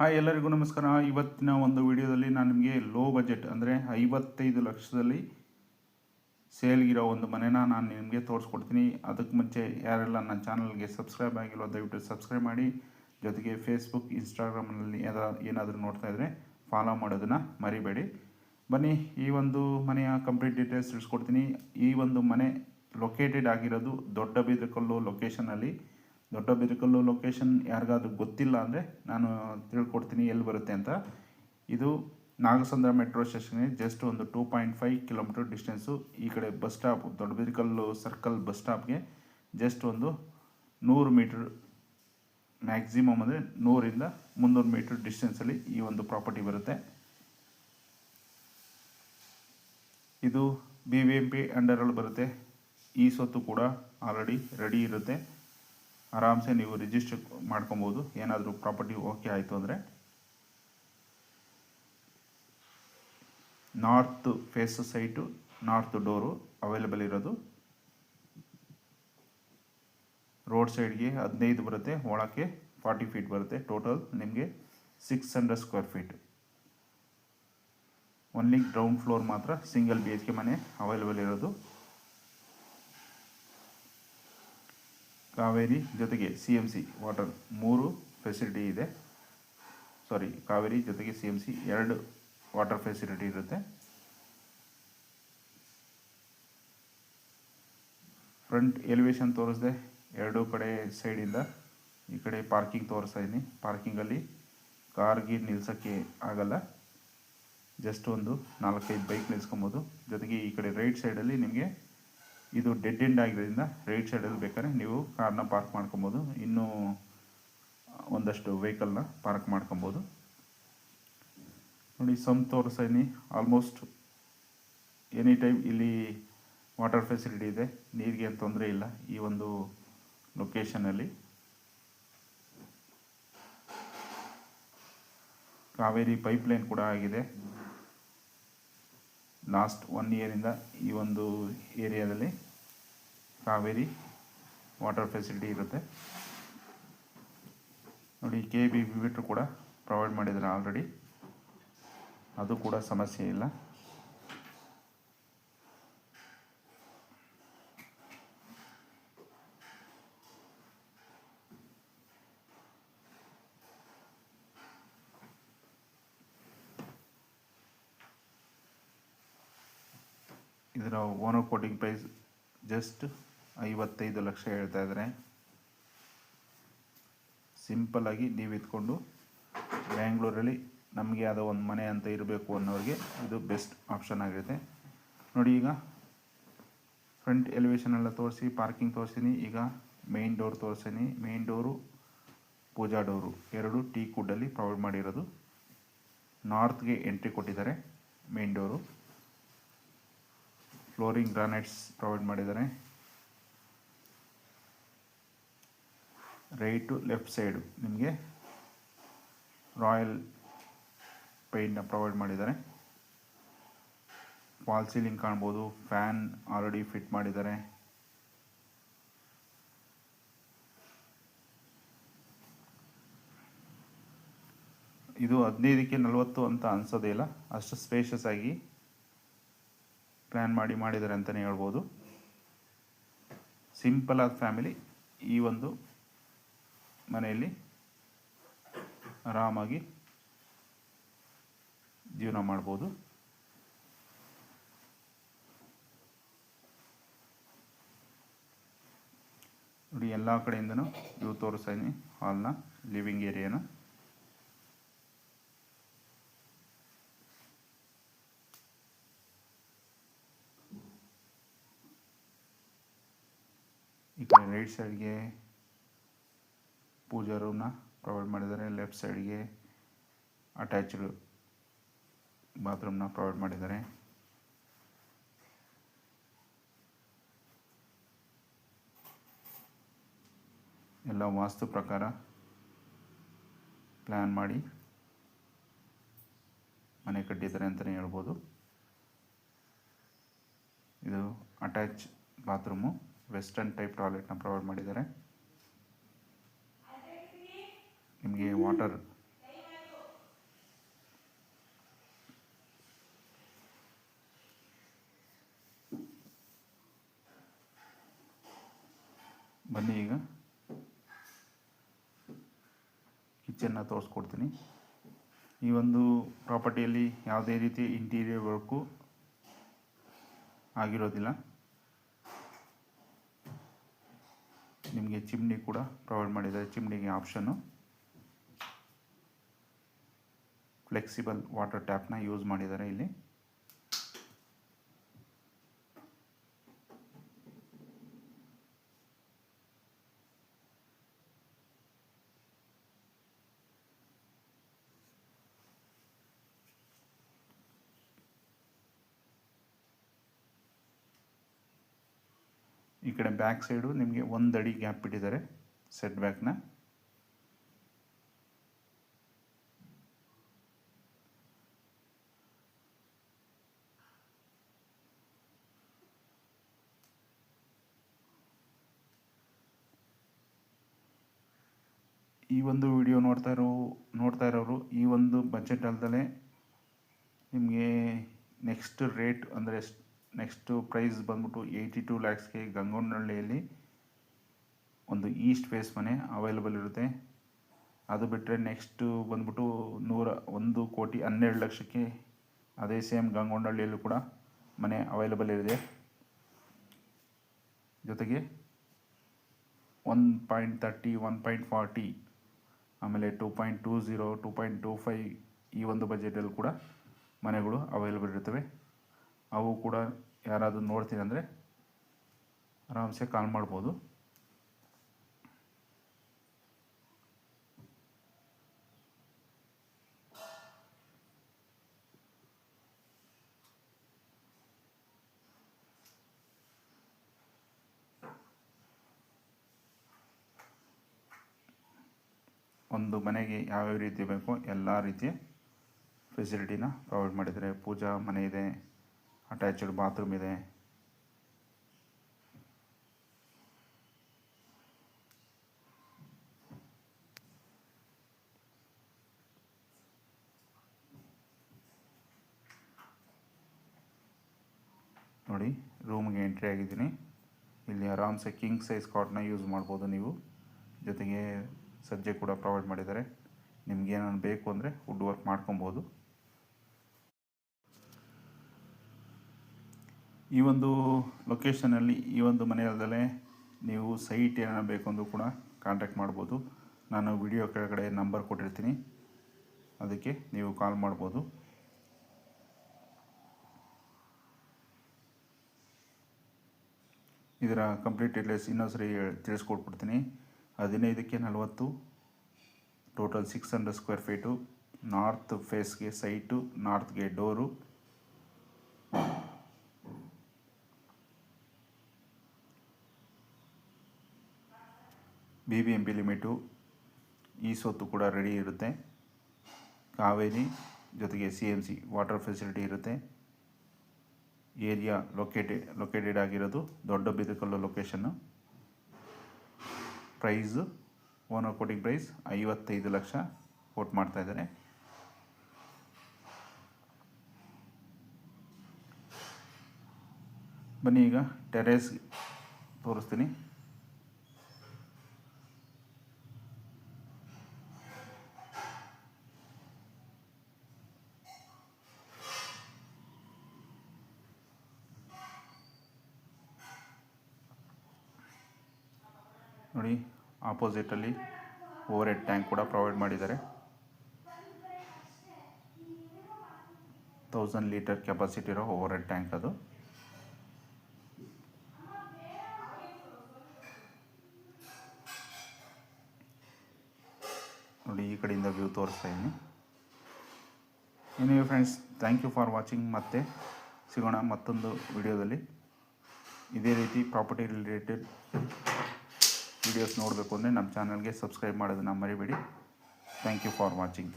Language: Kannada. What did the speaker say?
ಹಾಯ್ ಎಲ್ಲರಿಗೂ ನಮಸ್ಕಾರ. ಇವತ್ತಿನ ಒಂದು ವಿಡಿಯೋದಲ್ಲಿ ನಾನು ನಿಮಗೆ ಲೋ ಬಜೆಟ್ ಅಂದರೆ ಐವತ್ತೈದು ಲಕ್ಷದಲ್ಲಿ ಸೇಲ್ಗಿರೋ ಒಂದು ಮನೆನ ನಾನು ನಿಮಗೆ ತೋರಿಸ್ಕೊಡ್ತೀನಿ. ಅದಕ್ಕೆ ಮುಂಚೆ ಯಾರೆಲ್ಲ ನನ್ನ ಚಾನಲ್ಗೆ ಸಬ್ಸ್ಕ್ರೈಬ್ ಆಗಿಲ್ಲ ದಯವಿಟ್ಟು ಸಬ್ಸ್ಕ್ರೈಬ್ ಮಾಡಿ. ಜೊತೆಗೆ ಫೇಸ್ಬುಕ್ ಇನ್ಸ್ಟಾಗ್ರಾಮ್ನಲ್ಲಿ ಏನಾದರೂ ನೋಡ್ತಾ ಇದ್ದರೆ ಫಾಲೋ ಮಾಡೋದನ್ನು ಮರಿಬೇಡಿ. ಬನ್ನಿ, ಈ ಒಂದು ಮನೆಯ ಕಂಪ್ಲೀಟ್ ಡೀಟೇಲ್ಸ್ ತಿಳಿಸ್ಕೊಡ್ತೀನಿ. ಈ ಒಂದು ಮನೆ ಲೊಕೇಟೆಡ್ ಆಗಿರೋದು ದೊಡ್ಡ ಬೀದಕಲ್ಲು ಲೊಕೇಶನಲ್ಲಿ ದೊಡ್ಡ ಬಿರುಕಲ್ಲು ಲೊಕೇಶನ್ ಯಾರಿಗಾದ್ರೂ ಗೊತ್ತಿಲ್ಲ ಅಂದರೆ ನಾನು ತಿಳ್ಕೊಡ್ತೀನಿ ಎಲ್ಲಿ ಬರುತ್ತೆ ಅಂತ. ಇದು ನಾಗಸಂದ್ರ ಮೆಟ್ರೋ ಸ್ಟೇಷನ್ಗೆ ಜಸ್ಟ್ ಒಂದು two point five kilometre distance ಈ ಕಡೆ bus stop Dodda Bidarakallu circle bus ಸ್ಟಾಪ್ಗೆ just ಒಂದು ನೂರು ಮೀಟ್ರ್ ಮ್ಯಾಕ್ಸಿಮಮ್ ಅಂದರೆ ನೂರಿಂದ ಮುನ್ನೂರು ಮೀಟ್ರ್ ಡಿಸ್ಟೆನ್ಸಲ್ಲಿ ಈ ಒಂದು ಪ್ರಾಪರ್ಟಿ ಬರುತ್ತೆ. ಇದು ಬಿ ವಿ ಎಂ ಪಿ ಅಂಡರಲ್ಲಿ ಬರುತ್ತೆ. ಈ ಸೊತ್ತು ಕೂಡ ಆಲ್ರೆಡಿ ರೆಡಿ ಇರುತ್ತೆ. ಆರಾಮ್ಸೆ ನೀವು ರಿಜಿಸ್ಟರ್ ಮಾಡ್ಕೊಬೋದು. ಏನಾದರೂ ಪ್ರಾಪರ್ಟಿ ಓಕೆ ಆಯಿತು ಅಂದರೆ. North face site north door available ಇರೋದು. ರೋಡ್ ಸೈಡ್ಗೆ ಹದಿನೈದು ಬರುತ್ತೆ, ಒಳಕ್ಕೆ ಫಾರ್ಟಿ ಫೀಟ್ ಬರುತ್ತೆ. ಟೋಟಲ್ ನಿಮಗೆ six hundred square feet only ground floor ಮಾತ್ರ ಸಿಂಗಲ್ ಬಿ ಎಚ್ ಕೆ ಮನೆ ಅವೈಲೇಬಲ್ ಇರೋದು. ಕಾವೇರಿ ಜೊತೆಗೆ ಸಿ ಎಂ ಸಿ ವಾಟರ್ ಮೂರು ಫೆಸಿಲಿಟಿ ಇದೆ. ಸಾರಿ ಕಾವೇರಿ ಜೊತೆಗೆ ಸಿ ಎಂ ಸಿ ಎರಡು ವಾಟರ್ ಫೆಸಿಲಿಟಿ ಇರುತ್ತೆ. ಫ್ರಂಟ್ ಎಲಿವೇಶನ್ ತೋರಿಸಿದೆ, ಎರಡೂ ಕಡೆ ಸೈಡಿಂದ ಈ ಕಡೆ ಪಾರ್ಕಿಂಗ್ ತೋರಿಸ್ತಾ ಇದ್ದೀನಿ ಪಾರ್ಕಿಂಗಲ್ಲಿ ಕಾರ್ಗೆ ನಿಲ್ಸೋಕ್ಕೆ ಆಗಲ್ಲ. ಜಸ್ಟ್ ಒಂದು ನಾಲ್ಕೈದು ಬೈಕ್ ನಿಲ್ಸ್ಕೊಬೋದು. ಜೊತೆಗೆ ಈ ಕಡೆ ರೈಟ್ ಸೈಡಲ್ಲಿ ನಿಮಗೆ ಇದು ಡೆಡ್ ಎಂಡ್ ಆಗಿರೋದ್ರಿಂದ ರೈಟ್ ಸೈಡಲ್ಲಿ ಬೇಕಾದ್ರೆ ನೀವು ಕಾರ್ನ ಪಾರ್ಕ್ ಮಾಡ್ಕೊಬೋದು. ಇನ್ನೂ ಒಂದಷ್ಟು ವೆಹಿಕಲ್ನ ಪಾರ್ಕ್ ಮಾಡ್ಕೊಬೋದು. ನೋಡಿ ಸಮ್ ಸೈನಿ ಆಲ್ಮೋಸ್ಟ್ ಎನಿ ಟೈಮ್ ಇಲ್ಲಿ ವಾಟರ್ ಫೆಸಿಲಿಟಿ ಇದೆ. ನೀರಿಗೆ ತೊಂದರೆ ಇಲ್ಲ ಈ ಒಂದು ಲೊಕೇಶನಲ್ಲಿ ಕಾವೇರಿ ಪೈಪ್ಲೈನ್ ಕೂಡ ಆಗಿದೆ. ಲಾಸ್ಟ್ ಒನ್ ಇಯರಿಂದ ಈ ಒಂದು ಏರಿಯಾದಲ್ಲಿ ಕಾವೇರಿ ವಾಟರ್ ಫೆಸಿಲಿಟಿ ಇರುತ್ತೆ. ನೋಡಿ ಕೆ ಬಿ ಬಿ ಬಿಟ್ರು ಕೂಡ ಪ್ರೊವೈಡ್ ಮಾಡಿದ್ದಾರೆ ಆಲ್ರೆಡಿ ಅದು ಕೂಡ ಸಮಸ್ಯೆ ಇಲ್ಲ ಇದರ ಓನರ್ ಕೋಟಿಂಗ್ ಪ್ರೈಸ್ ಜಸ್ಟ್ ಐವತ್ತೈದು ಲಕ್ಷ ಹೇಳ್ತಾ ಇದ್ದಾರೆ ಸಿಂಪಲ್ಲಾಗಿ ನೀವು ಇದ್ಕೊಂಡು ಬ್ಯಾಂಗ್ಳೂರಲ್ಲಿ ನಮಗೆ ಆದ ಒಂದು ಮನೆ ಅಂತ ಇರಬೇಕು ಅನ್ನೋರಿಗೆ ಇದು ಬೆಸ್ಟ್ ಆಪ್ಷನ್ ಆಗಿರುತ್ತೆ. ನೋಡಿ ಈಗ ಫ್ರಂಟ್ ಎಲಿವೇಶನ್ ಎಲ್ಲ ತೋರಿಸಿ ಪಾರ್ಕಿಂಗ್ ತೋರಿಸ್ತೀನಿ ಈಗ ಮೇನ್ ಡೋರ್ ತೋರಿಸ್ತೀನಿ ಮೇನ್ ಡೋರು ಪೂಜಾ ಡೋರು ಎರಡು ಟೀ ಕುಡ್ಡಲ್ಲಿ ಪ್ರೊವೈಡ್ ಮಾಡಿರೋದು. ನಾರ್ತ್ಗೆ ಎಂಟ್ರಿ ಕೊಟ್ಟಿದ್ದಾರೆ main door flooring granites provide ಮಾಡಿದ್ದಾರೆ. ರೈಟು ಲೆಫ್ಟ್ ಸೈಡು ನಿಮಗೆ ರಾಯಲ್ ಪೇಂಟ್ನ ಪ್ರೊವೈಡ್ ಮಾಡಿದ್ದಾರೆ. ವಾಲ್ ಸೀಲಿಂಗ್ ಕಾಣ್ಬೋದು ಫ್ಯಾನ್ ಆಲ್ರೆಡಿ ಫಿಟ್ ಮಾಡಿದ್ದಾರೆ. ಇದು ಹದಿನೈದಕ್ಕೆ ನಲವತ್ತು ಅಂತ ಅನ್ಸೋದೇ ಇಲ್ಲ, ಅಷ್ಟು ಸ್ಪೇಷಸ್ ಆಗಿ ಪ್ಲ್ಯಾನ್ ಮಾಡಿ ಮಾಡಿದ್ದಾರೆ ಅಂತಲೇ ಹೇಳ್ಬೋದು. ಸಿಂಪಲ್ ಆದ ಫ್ಯಾಮಿಲಿ ಈ ಒಂದು ಮನೆಯಲ್ಲಿ ಆರಾಮಾಗಿ ಜೀವನ ಮಾಡ್ಬೋದು. ನೋಡಿ, ಎಲ್ಲ ಕಡೆಯಿಂದನೂ ಇವು ತೋರಿಸ್ತಾ ಇದ್ದೀನಿ ಹಾಲ್ನ ಲಿವಿಂಗ್ ಏರಿಯಾನ ಕಡೆ ರೈಟ್ ಸೈಡ್ಗೆ ಪೂಜಾ ರೂಮ್ನ ಪ್ರೊವೈಡ್ ಮಾಡಿದ್ದಾರೆ. ಲೆಫ್ಟ್ ಸೈಡ್ಗೆ ಅಟ್ಯಾಚ್ಡ್ ಬಾತ್ರೂಮ್ನ ಪ್ರೊವೈಡ್ ಮಾಡಿದ್ದಾರೆ. ಎಲ್ಲ ವಾಸ್ತು ಪ್ರಕಾರ ಪ್ಲ್ಯಾನ್ ಮಾಡಿ ಮನೆ ಕಟ್ಟಿದ್ದಾರೆ ಅಂತಲೇ ಹೇಳ್ಬೋದು. ಇದು ಅಟ್ಯಾಚ್ ಬಾತ್ರೂಮು ವೆಸ್ಟರ್ನ್ ಟೈಪ್ ಟಾಯ್ಲೆಟ್ನ ಪ್ರೊವೈಡ್ ಮಾಡಿದ್ದಾರೆ. ನಿಮಗೆ ವಾಟರ್ ಬನ್ನಿ ಈಗ. ಕಿಚನ್ನ ತೋರಿಸ್ಕೊಡ್ತೀನಿ. ಈ ಒಂದು ಪ್ರಾಪರ್ಟಿಯಲ್ಲಿ ಯಾವುದೇ ರೀತಿ ಇಂಟೀರಿಯರ್ ವರ್ಕು ಆಗಿರೋದಿಲ್ಲ. ನಿಮಗೆ ಚಿಮ್ನಿ ಕೂಡ ಪ್ರೊವೈಡ್ ಮಾಡಿದ್ದಾರೆ. ಚಿಮ್ನಿಗೆ ಆಪ್ಷನ್ನು ಫ್ಲೆಕ್ಸಿಬಲ್ ವಾಟರ್ ಟ್ಯಾಪ್ನ ಯೂಸ್ ಮಾಡಿದ್ದಾರೆ ಇಲ್ಲಿ. ಈ ಕಡೆ ಬ್ಯಾಕ್ ಸೈಡು ನಿಮಗೆ ಒಂದು ಅಡಿ ಗ್ಯಾಪ್ ಇಟ್ಟಿದ್ದಾರೆ ಸೆಟ್ ಬ್ಯಾಕ್ನ ಈ ಒಂದು ವಿಡಿಯೋ ನೋಡ್ತಾ ಇರೋ, ನೋಡ್ತಾ ಇರೋರು, ಈ ಒಂದು ಬಜೆಟ್ ಅಲ್ದಲೇ ನಿಮಗೆ ನೆಕ್ಸ್ಟ್ ರೇಟ್ ಅಂದರೆ ನೆಕ್ಸ್ಟು ಪ್ರೈಸ್ ಬಂದ್ಬಿಟ್ಟು ಏಯ್ಟಿ ಟು ಲ್ಯಾಕ್ಸ್ಗೆ ಗಂಗೊಂಡಳ್ಳಿಯಲ್ಲಿ ಒಂದು ಈಸ್ಟ್ ಫೇಸ್ ಮನೆ ಅವೈಲಬಲ್ ಇರುತ್ತೆ. ಅದು ಬಿಟ್ಟರೆ ನೆಕ್ಸ್ಟು ಬಂದ್ಬಿಟ್ಟು ನೂರ ಒಂದು ಕೋಟಿ ಹನ್ನೆರಡು ಲಕ್ಷಕ್ಕೆ ಅದೇ ಸೇಮ್ ಗಂಗೊಂಡಳ್ಳಿಯಲ್ಲೂ ಕೂಡ ಮನೆ ಅವೈಲಬಲ್ ಇದೆ. ಜೊತೆಗೆ one point thirty one point forty ಆಮೇಲೆ two point two zero two point two five ಈ ಒಂದು ಬಜೆಟಲ್ಲಿ ಕೂಡ ಮನೆಗಳು ಅವೈಲಬಲ್ ಇರ್ತವೆ ಅವು ಕೂಡ ಯಾರಾದರೂ ನೋಡ್ತೀನಿ ಅಂದರೆ ಆರಾಮ್ಸೆ ಕಾಲ್ ಮಾಡ್ಬೋದು. ಒಂದು ಮನೆಗೆ ಯಾವ್ಯಾವ ರೀತಿ ಬೇಕೋ ಎಲ್ಲ ರೀತಿಯ ಫೆಸಿಲಿಟಿನ ಪ್ರೊವೈಡ್ ಮಾಡಿದ್ದಾರೆ ಪೂಜಾ ಮನೆ ಇದೆ. ಅಟ್ಯಾಚ್ಡ್ ಬಾತ್ರೂಮ್ ಇದೆ. ನೋಡಿ ರೂಮ್ಗೆ ಎಂಟ್ರಿ ಆಗಿದ್ದೀನಿ. ಇಲ್ಲಿ ಆರಾಮ್ಸೆ ಕಿಂಗ್ ಸೈಜ್ ಕಾಟ್ನ ಯೂಸ್ ಮಾಡ್ಬೋದು ನೀವು. ಜೊತೆಗೆ ಸಜ್ಜೆ ಕೂಡ ಪ್ರೊವೈಡ್ ಮಾಡಿದ್ದಾರೆ. ನಿಮ್ಗೆ ಏನಾದ್ರು ಬೇಕು ಅಂದರೆ ವುಡ್ ವರ್ಕ್ ಮಾಡ್ಕೊಬೋದು. ಈ ಒಂದು ಲೊಕೇಶನಲ್ಲಿ ಈ ಒಂದು ಮನೆಯಲ್ಲದೆ ನೀವು ಸೈಟ್ ಏನಾರ ಬೇಕು ಅಂದರೂ ಕೂಡ ಕಾಂಟ್ಯಾಕ್ಟ್ ಮಾಡ್ಬೋದು. ನಾನು ವಿಡಿಯೋ ಕೆಳಗಡೆ ನಂಬರ್ ಕೊಟ್ಟಿರ್ತೀನಿ. ಅದಕ್ಕೆ ನೀವು ಕಾಲ್ ಮಾಡ್ಬೋದು. ಇದರ ಕಂಪ್ಲೀಟ್ ಡೀಟೇಲ್ಸ್ ಇನ್ನೊಂದು ಸರಿ ತಿಳಿಸ್ಕೊಟ್ಬಿಡ್ತೀನಿ. ಹದಿನೈದಕ್ಕೆ ನಲವತ್ತು total six hundred square feet north ಫೇಸ್ಗೆ site ನಾರ್ತ್ಗೆ door B B M P limit ಈ ಸೊತ್ತು ಕೂಡ ರೆಡಿ ಇರುತ್ತೆ. ಕಾವೇರಿ ಜೊತೆಗೆ C M C water facility ಇರುತ್ತೆ. ಏರಿಯಾ ಲೊಕೇಟೆಡ್ ಲೊಕೇಟೆಡ್ ಆಗಿರೋದು ದೊಡ್ಡ ಬಿದಕಲ್ಲು location price owner quoting price ಐವತ್ತೈದು ಲಕ್ಷ ಕೋಟ್ ಮಾಡ್ತಾ ಇದ್ದಾರೆ. ಬನ್ನಿ ಈಗ ಟೆರೇಸ್ ತೋರಿಸ್ತೀನಿ. ನೋಡಿ ಆಪೋಸಿಟಲ್ಲಿ ಓವರ್ ಹೆಡ್ ಟ್ಯಾಂಕ್ ಕೂಡ ಪ್ರೊವೈಡ್ ಮಾಡಿದ್ದಾರೆ. ತೌಸಂಡ್ ಲೀಟರ್ ಕೆಪಾಸಿಟಿ ಇರೋ ಓವರ್ ಹೆಡ್ ಟ್ಯಾಂಕ್ ಅದು. ನೋಡಿ, ಈ ಕಡೆಯಿಂದ ವ್ಯೂ ತೋರಿಸ್ತಾ ಇದ್ದೀನಿ. Anyway friends thank you for watching ಮತ್ತೆ ಸಿಗೋಣ ಮತ್ತೊಂದು ವಿಡಿಯೋದಲ್ಲಿ ಇದೇ ರೀತಿ ಪ್ರಾಪರ್ಟಿ ರಿಲೇಟೆಡ್ ವಿಡಿಯೋಸ್ ನೋಡಬೇಕು ಅಂದರೆ ನಮ್ಮ ಚಾನಲ್ಗೆ ಸಬ್ಸ್ಕ್ರೈಬ್ ಮಾಡೋದನ್ನು ಮರಿಬೇಡಿ. Thank you for watching